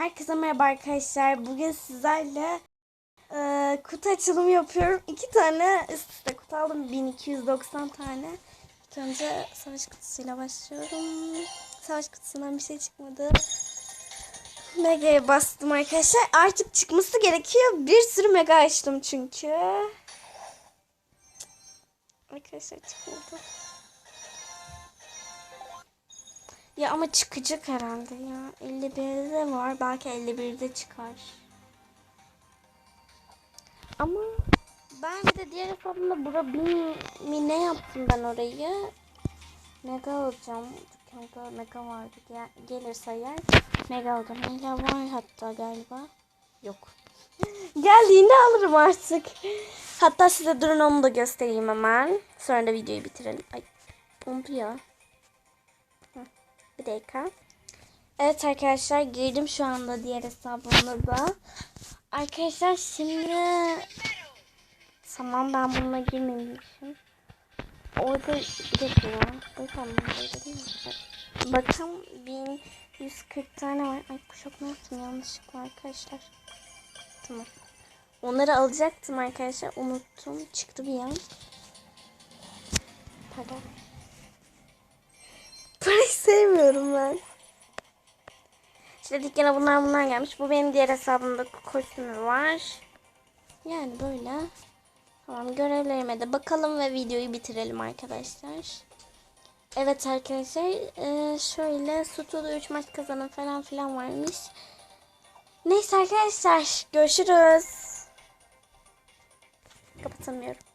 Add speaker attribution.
Speaker 1: Herkese merhaba arkadaşlar. Bugün sizlerle e, kutu açılımı yapıyorum. İki tane üst üste kutu aldım. 1290 tane. İlk önce savaş kutusuyla başlıyorum. Savaş kutusundan bir şey çıkmadı. Mega'ya bastım arkadaşlar. Artık çıkması gerekiyor. Bir sürü mega açtım çünkü. Arkadaşlar çıkmadı. Ya ama çıkacak herhalde ya. 51'de var. Belki 51'de çıkar. Ama ben de diğer hesabımda bura bin mi ne yaptım ben orayı. Mega alacağım. Dükkanda mega vardı. Gel, gelirse eğer mega alacağım. Hala var hatta galiba. Yok. Geldiğinde alırım artık. Hatta size durun onu da göstereyim hemen. Sonra da videoyu bitirelim. Ay dondu ya. Bir dakika. Evet arkadaşlar girdim şu anda diğer hesabımda da. Arkadaşlar şimdi tamam ben bununla girmemişim. Orada bir dakika. Bakalım orada? Bakın 1140 tane var. Ay kuşak ne yaptım yanlışlıkla arkadaşlar. Tamam. Onları alacaktım arkadaşlar. Unuttum. Çıktı bir an. Pardon. Sevmiyorum ben. İşte dükkana bunlar bunlar gelmiş. Bu benim diğer hesabımda kostümü var. Yani böyle. Tamam görevlerime de bakalım ve videoyu bitirelim arkadaşlar. Evet arkadaşlar e, şöyle Sutu'da 3 maç kazanan falan filan varmış. Neyse arkadaşlar görüşürüz. Kapatamıyorum.